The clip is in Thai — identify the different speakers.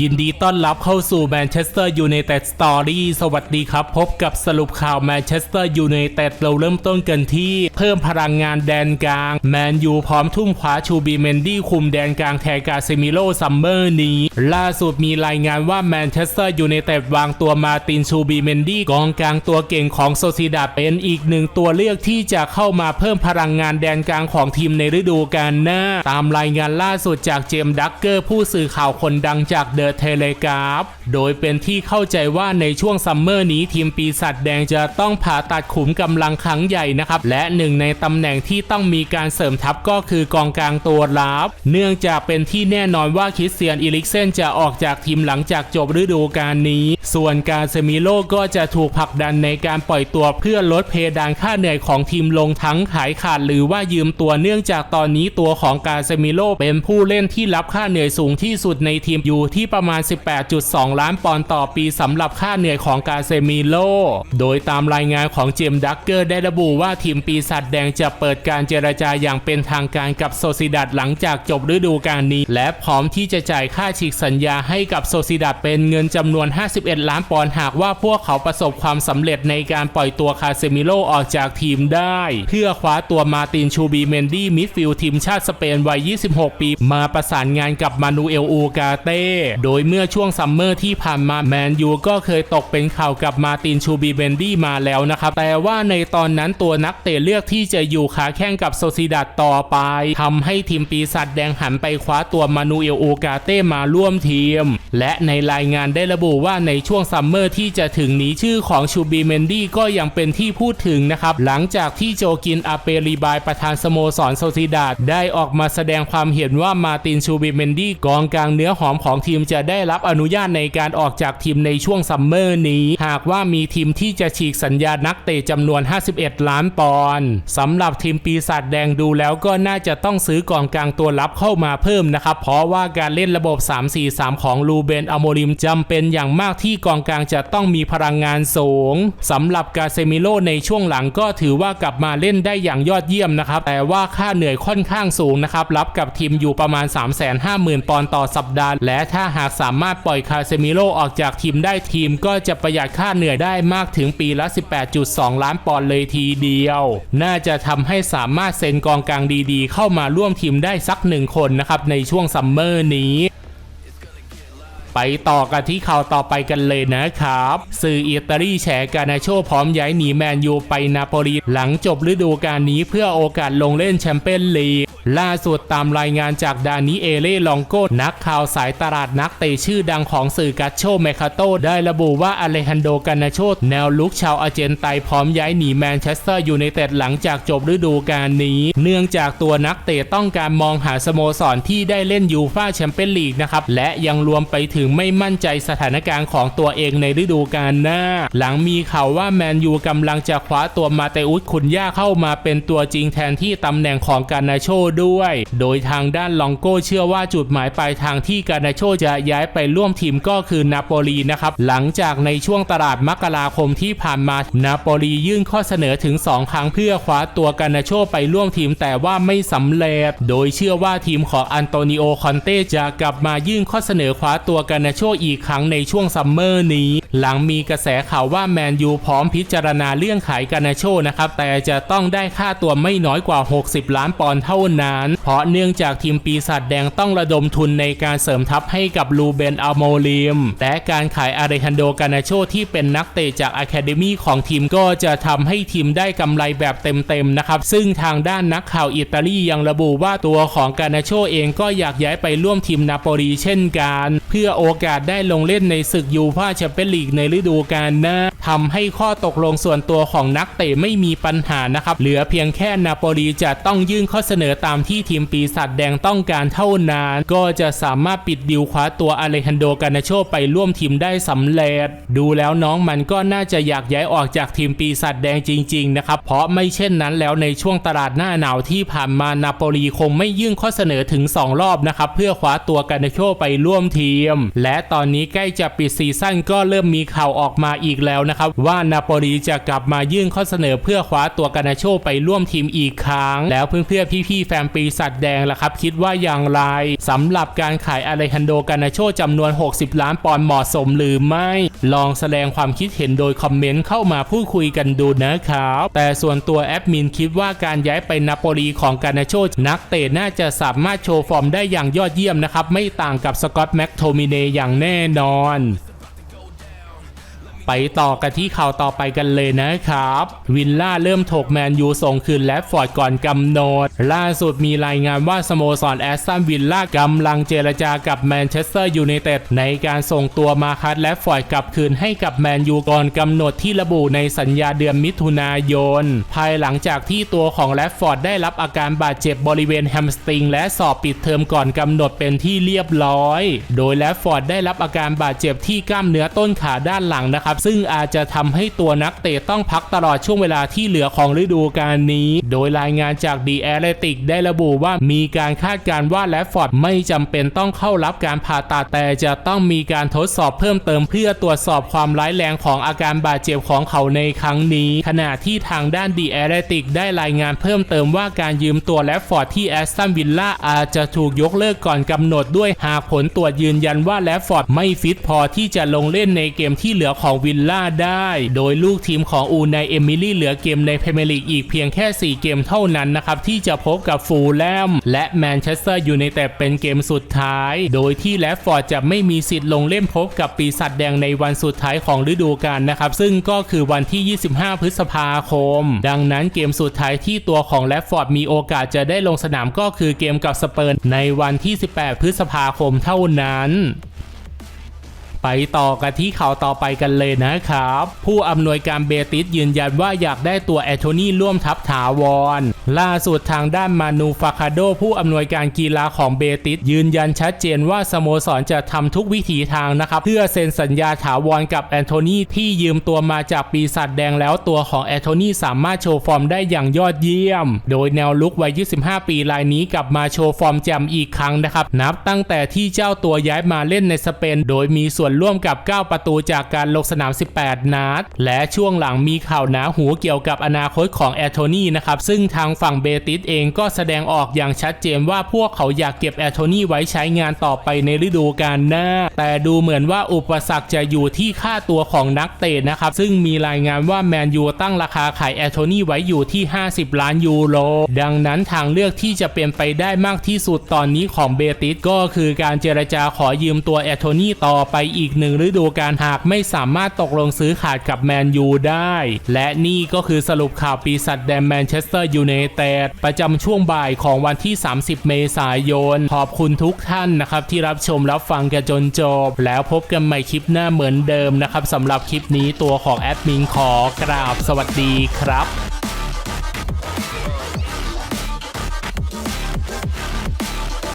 Speaker 1: ยินดีต้อนรับเข้าสู่แมนเชสเตอร์ยูไนเต็ดสตอรี่สวัสดีครับ พบกับสรุปข่าวแมนเชสเตอร์ยูไนเต็ดเราเริ่มต้นกันที่ เพิ่มพลังงานแดนกลาง แมนยูพร้อมทุ่มคว้าชูบีเมนดี้คุมแดนกลางแทนกาเซมิโลซัมเมอร์นี้ ล่าสุดมีรายงานว่าแมนเชสเตอร์ยูไนเต็ดวางตัวมาตินชูบีเมนดี้กองกลางตัวเก่งของโซซิดาเป็นอีกหนึ่งตัวเลือกที่จะเข้ามาเพิ่มพลังงานแดนกลางของทีมในฤดูกาลหน้า ตามรายงานล่าสุดจากเจมส์ดักเกอร์ผู้สื่อข่าวคนดังจากเดอะเทเลกราฟโดยเป็นที่เข้าใจว่าในช่วงซัมเมอร์นี้ทีมปีศาจแดงจะต้องผ่าตัดขุมกำลังครั้งใหญ่นะครับ และหนึ่งในตำแหน่งที่ต้องมีการเสริมทัพก็คือกองกลางตัวรับ เนื่องจากเป็นที่แน่นอนว่าคริสเตียนอิลิกเซนจะออกจากทีมหลังจากจบฤดูกาลนี้ ส่วนการเซมิโลก็จะถูกผลักดันในการปล่อยตัวเพื่อลดเพดานค่าเหนื่อยของทีมลงทั้งขายขาดหรือว่ายืมตัวเนื่องจากตอนนี้ตัวของการเซมิโลเป็นผู้เล่นที่รับค่าเหนื่อยสูงที่สุดในทีมอยู่ที่ประมาณ 18.2 ล้านปอนด์ต่อปีสำหรับค่าเหนื่อยของกาเซมิโล โดยตามรายงานของเจมดักเกอร์ได้ระบุว่าทีมปีศาจแดงจะเปิดการเจรจาอย่างเป็นทางการกับโซซิดัดหลังจากจบฤดูกาลนี้ และพร้อมที่จะจ่ายค่าฉีกสัญญาให้กับโซซิดัดเป็นเงินจำนวน 51 ล้านปอนด์หากว่าพวกเขาประสบความสำเร็จในการปล่อยตัวคาเซมิโลออกจากทีมได้ เพื่อคว้าตัวมาตินชูบีเมนดี้มิดฟิลด์ทีมชาติสเปนวัย 26 ปี มาประสานงานกับมานูเอลอูกาเต้โดยเมื่อช่วงซัมเมอร์ที่ผ่านมาแมนยูก็เคยตกเป็นข่าวกับมาตินชูบีเบนดี้มาแล้วนะครับ แต่ว่าในตอนนั้นตัวนักเตะเลือกที่จะอยู่ขาแข้งกับโซซิดัดต่อไปทำให้ทีมปีศาจแดงหันไปคว้าตัวมานูเอลโอกาเต้มาร่วมทีม และในรายงานได้ระบุว่าในช่วงซัมเมอร์ที่จะถึงนี้ชื่อของชูบีเมนดี้ก็ยังเป็นที่พูดถึงนะครับ หลังจากที่โจกินอาเปรีบายประธานสโมสรโซซิดาดได้ออกมาแสดงความเห็นว่ามาตินชูบีเมนดี้กองกลางเนื้อหอมของทีมจะได้รับอนุญาตในการออกจากทีมในช่วงซัมเมอร์นี้ หากว่ามีทีมที่จะฉีกสัญญานักเตะจำนวน 51 ล้านปอนด์สำหรับทีมปีศาจแดงดูแล้วก็น่าจะต้องซื้อกองกลางตัวรับเข้ามาเพิ่มนะครับ เพราะว่าการเล่นระบบ 3-4-3 ของลูเบนอโมริมจำเป็นอย่างมากที่กองกลางจะต้องมีพลังงานสูงสำหรับกาเซมิโลในช่วงหลังก็ถือว่ากลับมาเล่นได้อย่างยอดเยี่ยมนะครับ แต่ว่าค่าเหนื่อยค่อนข้างสูงนะครับ รับกับทีมอยู่ประมาณ 350,000 ปอนด์ต่อสัปดาห์ และถ้าหากสามารถปล่อยคาเซมิโลออกจากทีมได้ทีมก็จะประหยัดค่าเหนื่อยได้มากถึงปีละ 18.2 ล้านปอนด์เลยทีเดียว น่าจะทำให้สามารถเซ็นกองกลางดีๆ เข้ามาร่วมทีมได้สักหนึ่งคนนะครับในช่วงซัมเมอร์นี้ ไปต่อกันที่ข่าวต่อไปกันเลยนะครับ สื่ออิตาลีแฉกานาโชพร้อมย้ายหนีแมนยูไปนาโปลีหลังจบฤดูกาลนี้เพื่อโอกาสลงเล่นแชมเปี้ยนลีกล่าสุดตามรายงานจากดานิเอเล่ลองโกนักข่าวสายตลาดนักเตะชื่อดังของสื่อกัตโชเมคาโตได้ระบุว่าอเลฮันโดกานาโชแนวลุกชาวอาเจนไตพร้อมย้ายหนีแมนเชสเตอร์ยูไนเต็ดหลังจากจบฤดูกาลนี้ เนื่องจากตัวนักเตะต้องการมองหาสโมสรที่ได้เล่นยูฟ่าแชมเปี้ยนลีกนะครับและยังรวมไปถึงไม่มั่นใจสถานการณ์ของตัวเองในฤดูกาลหน้า หลังมีข่าวว่าแมนยูกำลังจะคว้าตัวมาเตอุสคุนย่าเข้ามาเป็นตัวจริงแทนที่ตำแหน่งของกานาโชด้วย โดยทางด้านลองโก้เชื่อว่าจุดหมายปลายทางที่กานาโชจะย้ายไปร่วมทีมก็คือนาโปลีนะครับ หลังจากในช่วงตลาดมกราคมที่ผ่านมานาโปลียื่นข้อเสนอถึง 2 ครั้งเพื่อคว้าตัวกานาโชไปร่วมทีมแต่ว่าไม่สำเร็จ โดยเชื่อว่าทีมของอันโตนิโอคอนเต้จะกลับมายื่นข้อเสนอคว้าตัวกันาโชอีกครั้งในช่วงซัมเมอร์นี้หลังมีกระแสข่าวว่าแมนยูพร้อมพิจารณาเรื่องขายกานาโชนะครับ แต่จะต้องได้ค่าตัวไม่น้อยกว่า 60 ล้านปอนด์เท่านั้น เพราะเนื่องจากทีมปีศาจแดงต้องระดมทุนในการเสริมทัพให้กับลูเบนอัลโมลิมและการขายอาเรฮันโดกานาโชที่เป็นนักเตะจากอะคาเดมีของทีมก็จะทำให้ทีมได้กำไรแบบเต็มๆนะครับ ซึ่งทางด้านนักข่าวอิตาลียังระบุว่าตัวของกานาโชเองก็อยากย้ายไปร่วมทีมนาโปลีเช่นกัน เพื่อโอกาสได้ลงเล่นในศึกยูฟ่าแชมเปี้ยนลีกในฤดูกาลหน้า ทำให้ข้อตกลงส่วนตัวของนักเตะไม่มีปัญหานะครับ เหลือเพียงแค่นาโปลีจะต้องยื่นข้อเสนอตามที่ทีมปีศาจแดงต้องการเท่านั้น ก็จะสามารถปิดดิวคว้าตัวอเลฮันโดกานาโชไปร่วมทีมได้สำเร็จ ดูแล้วน้องมันก็น่าจะอยากย้ายออกจากทีมปีศาจแดงจริงๆนะครับ เพราะไม่เช่นนั้นแล้วในช่วงตลาดหน้าหนาวที่ผ่านมานาโปลีคงไม่ยื่นข้อเสนอถึง 2 รอบนะครับ เพื่อคว้าตัวกานาโชไปร่วมทีม และตอนนี้ใกล้จะปิดซีซั่นก็เริ่มมีข่าวออกมาอีกแล้วนะนะครับว่านาโปลีจะกลับมายื่นข้อเสนอเพื่อคว้าตัวกานาโชไปร่วมทีมอีกครั้ง แล้วเพื่อนๆพี่ๆแฟนปีศาจแดงล่ะครับ คิดว่าอย่างไรสำหรับการขายอาเลฮันโดกานาโชจำนวน 60 ล้านปอนด์เหมาะสมหรือไม่ ลองแสดงความคิดเห็นโดยคอมเมนต์เข้ามาพูดคุยกันดูนะครับ แต่ส่วนตัวแอดมินคิดว่าการย้ายไปนาโปลีของกานาโชนักเตะน่าจะสามารถโชว์ฟอร์มได้อย่างยอดเยี่ยมนะครับไม่ต่างกับสกอตแม็กโทมิเนอย่างแน่นอน ไปต่อกันที่ข่าวต่อไปกันเลยนะครับ วินล่าเริ่มถกแมนยูส่งคืนแลฟฟอร์ดก่อนกำหนด ล่าสุดมีรายงานว่าสโมสรแอสตันวิลล่ากำลังเจรจากับแมนเชสเตอร์ยูไนเต็ดในการส่งตัวมาคัดแลฟฟอร์ดกลับคืนให้กับแมนยูก่อนกำหนดที่ระบุในสัญญาเดือนมิถุนายน ภายหลังจากที่ตัวของแลฟฟอร์ดได้รับอาการบาดเจ็บบริเวณแฮมสตริงและสอบปิดเทอมก่อนกำหนดเป็นที่เรียบร้อย โดยแลฟฟอร์ดได้รับอาการบาดเจ็บที่กล้ามเนื้อต้นขาด้านหลังนะครับซึ่งอาจจะทำให้ตัวนักเตะต้องพักตลอดช่วงเวลาที่เหลือของฤดูกาลนี้ โดยรายงานจากดีแอ l ติกได้ระบุว่ามีการคาดการณ์ว่าแลฟฟอร์ดไม่จำเป็นต้องเข้ารับการผ่าตัดแต่จะต้องมีการทดสอบเพิ่มเติมเพื่อตรวจสอบความร้ายแรงของอาการบาดเจ็บของเขาในครั้งนี้ ขณะที่ทางด้านดีแอ l ติกได้รายงานเพิ่มเติมว่าการยืมตัวแลฟฟอร์ดที่แอสตันวิลล่าอาจจะถูกยกเลิกก่อนกำหนดด้วยหากผลตรวจยืนยันว่าแลฟฟอร์ดไม่ฟิตพอที่จะลงเล่นในเกมที่เหลือของวิลล่าได้ โดยลูกทีมของอูไนเอมิลี่เหลือเกมในพรีเมียร์ลีกอีกเพียงแค่ 4 เกมเท่านั้นนะครับที่จะพบกับฟูลแลมและแมนเชสเตอร์ยูไนเต็ดเป็นเกมสุดท้าย โดยที่แลฟฟอร์ดจะไม่มีสิทธิ์ลงเล่นพบกับปีศาจแดงในวันสุดท้ายของฤดูกาลนะครับซึ่งก็คือวันที่ 25 พฤษภาคม ดังนั้นเกมสุดท้ายที่ตัวของแลฟฟอร์ดมีโอกาสจะได้ลงสนามก็คือเกมกับสเปิร์ในวันที่ 18 พฤษภาคมเท่านั้น ไปต่อกันที่ข่าวต่อไปกันเลยนะครับ ผู้อำนวยการเบติสยืนยันว่าอยากได้ตัวแอโทนี่ร่วมทัพถาวร ล่าสุดทางด้านมานูฟาคาโด ผู้อำนวยการกีฬาของเบติสยืนยันชัดเจนว่าสโมสรจะทำทุกวิถีทางนะครับ เพื่อเซ็นสัญญาถาวรกับแอนโทนีที่ยืมตัวมาจากปีศาจแดงแล้วตัวของแอนโทนีสามารถโชว์ฟอร์มได้อย่างยอดเยี่ยม โดยแนวลุกวัย 25 ปีรายนี้กลับมาโชว์ฟอร์มแจ่มอีกครั้งนะครับ นับตั้งแต่ที่เจ้าตัวย้ายมาเล่นในสเปน โดยมีส่วนร่วมกับ 9 ประตูจากการลงสนาม 18 นัด และช่วงหลังมีข่าวหนาหูเกี่ยวกับอนาคตของแอโทนี่นะครับ ซึ่งทางฝั่งเบติสเองก็แสดงออกอย่างชัดเจนว่าพวกเขาอยากเก็บแอโทนี่ไว้ใช้งานต่อไปในฤดูกาลหน้า แต่ดูเหมือนว่าอุปสรรคจะอยู่ที่ค่าตัวของนักเตะนะครับ ซึ่งมีรายงานว่าแมนยูตั้งราคาขายแอโทนี่ไว้อยู่ที่ 50 ล้านยูโร ดังนั้นทางเลือกที่จะเป็นไปได้มากที่สุดตอนนี้ของเบติสก็คือการเจรจาขอยืมตัวแอโทนี่ต่อไปอีกหนึ่งฤดูกาลหากไม่สามารถตกลงซื้อขาดกับแมนยูได้ และนี่ก็คือสรุปข่าวปีศาจแดงแมนเชสเตอร์ยูไนเต็ดประจำช่วงบ่ายของวันที่ 30 เมษายน ขอบคุณทุกท่านนะครับ ที่รับชมรับฟังกันจนจบ แล้วพบกันใหม่คลิปหน้าเหมือนเดิมนะครับสำหรับคลิปนี้ตัวของแอดมินขอกราบสวัสดีครับ